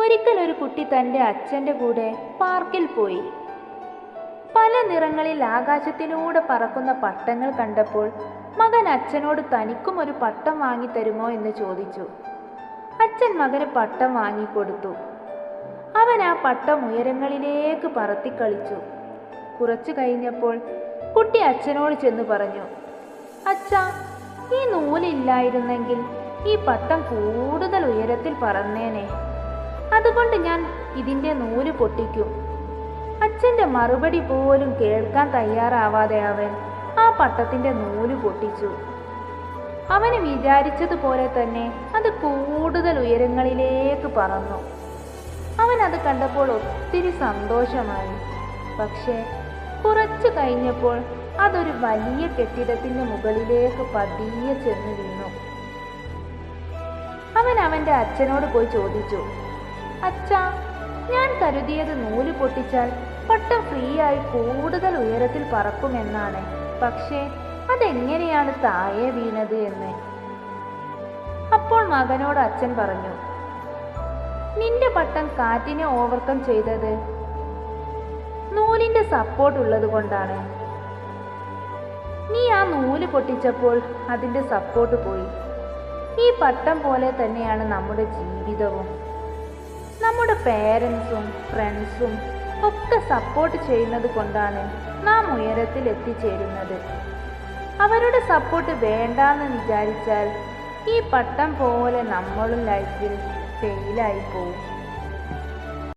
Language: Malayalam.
ഒരിക്കൽ ഒരു കുട്ടി തന്റെ അച്ഛന്റെ കൂടെ പാർക്കിൽ പോയി. പല നിറങ്ങളിൽ ആകാശത്തിലൂടെ പറക്കുന്ന പട്ടങ്ങൾ കണ്ടപ്പോൾ മകൻ അച്ഛനോട് തനിക്കും ഒരു പട്ടം വാങ്ങിത്തരുമോ എന്ന് ചോദിച്ചു. അച്ഛൻ മകന് പട്ടം വാങ്ങിക്കൊടുത്തു അവൻ ആ പട്ടം ഉയരങ്ങളിലേക്ക് പറത്തിക്കളിച്ചു കുറച്ചു കഴിഞ്ഞപ്പോൾ കുട്ടി അച്ഛനോട് ചെന്ന് പറഞ്ഞു അച്ഛ ഈ നൂലില്ലായിരുന്നെങ്കിൽ ഈ പട്ടം കൂടുതൽ ഉയരത്തിൽ പറന്നേനെ. അതുകൊണ്ട് ഞാൻ ഇതിന്റെ നൂൽ പൊട്ടിക്കും. അച്ഛന്റെ മറുപടി പോലും കേൾക്കാൻ തയ്യാറാവാതെ അവൻ ആ പട്ടത്തിന്റെ നൂൽ പൊട്ടിച്ചു. അവന് വിചാരിച്ചതുപോലെ തന്നെ അത് കൂടുതൽ ഉയരങ്ങളിലേക്ക് പറന്നു. അവൻ അത് കണ്ടപ്പോൾ ഒത്തിരി സന്തോഷമായി. പക്ഷേ കുറച്ചു കഴിഞ്ഞപ്പോൾ അതൊരു വലിയ കെട്ടിടത്തിന്റെ മുകളിലേക്ക് പതിയെ ചെന്ന് വീണു. അവൻ അവന്റെ അച്ഛനോട് പോയി ചോദിച്ചു അച്ഛാ ഞാൻ കരുതിയത് നൂൽ പൊട്ടിച്ചാൽ പട്ടം ഫ്രീ ആയി കൂടുതൽ ഉയരത്തിൽ പറക്കുമെന്നാണ് പക്ഷേ അതെങ്ങനെയാണ് താഴെ വീണത് എന്ന്? അപ്പോൾ മകനോട് അച്ഛൻ പറഞ്ഞു നിന്റെ പട്ടം കാറ്റിനെ ഓവർകം ചെയ്തത് നൂലിന്റെ സപ്പോർട്ട് ഉള്ളത് കൊണ്ടാണ്. നീ ആ നൂൽ പൊട്ടിച്ചപ്പോൾ അതിന്റെ സപ്പോർട്ട് പോയി. ഈ പട്ടം പോലെ തന്നെയാണ് നമ്മുടെ ജീവിതവും. നമ്മുടെ പേരൻസും ഫ്രണ്ട്സും ഒക്കെ സപ്പോർട്ട് ചെയ്യുന്നത് കൊണ്ടാണ് നാം ഉയരത്തിൽ എത്തിച്ചേരുന്നത്. അവരുടെ സപ്പോർട്ട് വേണ്ടാന്ന് വിചാരിച്ചാൽ ഈ പട്ടം പോലെ നമ്മളും ലൈഫിൽ ഫെയിലായി പോവും.